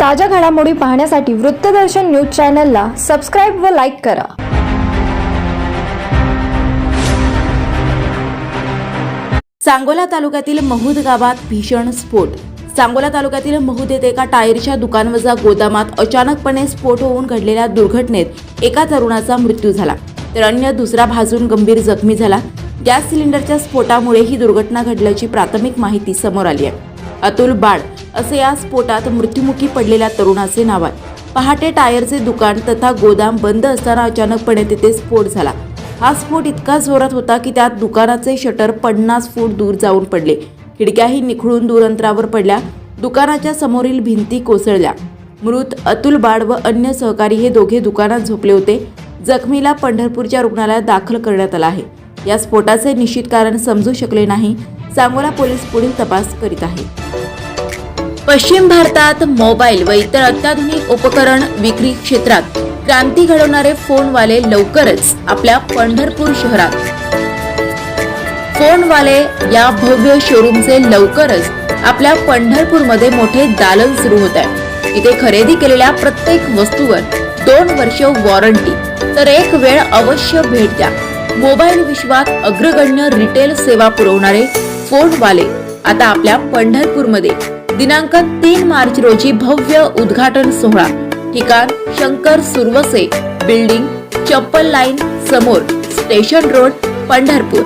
ताज्या घडामोडी पाहण्यासाठी वृत्तदर्शन न्यूज चॅनलला सबस्क्राईब व लाईक करा. सांगोला तालुक्यातील महूद गावात भीषण स्फोट. सांगोला तालुक्यातील महूद येथे एका टायरच्या दुकानवजा गोदामात अचानकपणे स्फोट होऊन घडलेल्या दुर्घटनेत एका तरुणाचा मृत्यू झाला. तर अन्य दुसरा भाजून गंभीर जखमी झाला. गॅस सिलेंडरच्या स्फोटामुळे ही दुर्घटना घडल्याची प्राथमिक माहिती समोर आली आहे. अतुल बाड असे या स्फोटात मृत्युमुखी पडलेल्या तरुणाचे नाव आहे. पहाटे टायरचे दुकान तथा गोदाम बंद असताना अचानकपणे तिथे स्फोट झाला. हा स्फोट इतका जोरात होता की त्यात दुकानाचे शटर पन्नास फूट दूर जाऊन पडले. खिडक्याही निखळून दूर अंतरावर पडल्या. दुकानाच्या समोरील भिंती कोसळल्या. मृत अतुल बाड व अन्य सहकारी हे दोघे दुकानात झोपले होते. जखमीला पंढरपूरच्या रुग्णालयात दाखल करण्यात आला आहे. या स्फोटाचे निश्चित कारण समजू शकले नाही सांगोला पोलीस पुढील तपास करीत आहे. पश्चिम भारतात मोबाईल व इतर अत्याधुनिक उपकरण विक्री क्षेत्रात क्रांती घडवणारे फोनवाले लवकरच आपल्या पंढरपूर शहरात. फोनवाले या भव्य शोरूमचे लवकरच आपल्या पंढरपूरमध्ये मोठे दालन सुरू होत आहे. इथे खरेदी केलेल्या प्रत्येक वस्तूवर दोन वर्ष वॉरंटी तर एक वेळ अवश्य भेट द्या. मोबाईल विश्वात अग्रगण्य रिटेल सेवा पुरवणारे फोनवाले आता आपल्या पंढरपूरमध्ये. दिनांक तीन मार्च रोजी भव्य उद्घाटन सोहळा. ठिकाण शंकर सुरवसे. बिल्डिंग चप्पल लाईन समोर. Station road Pandharpur.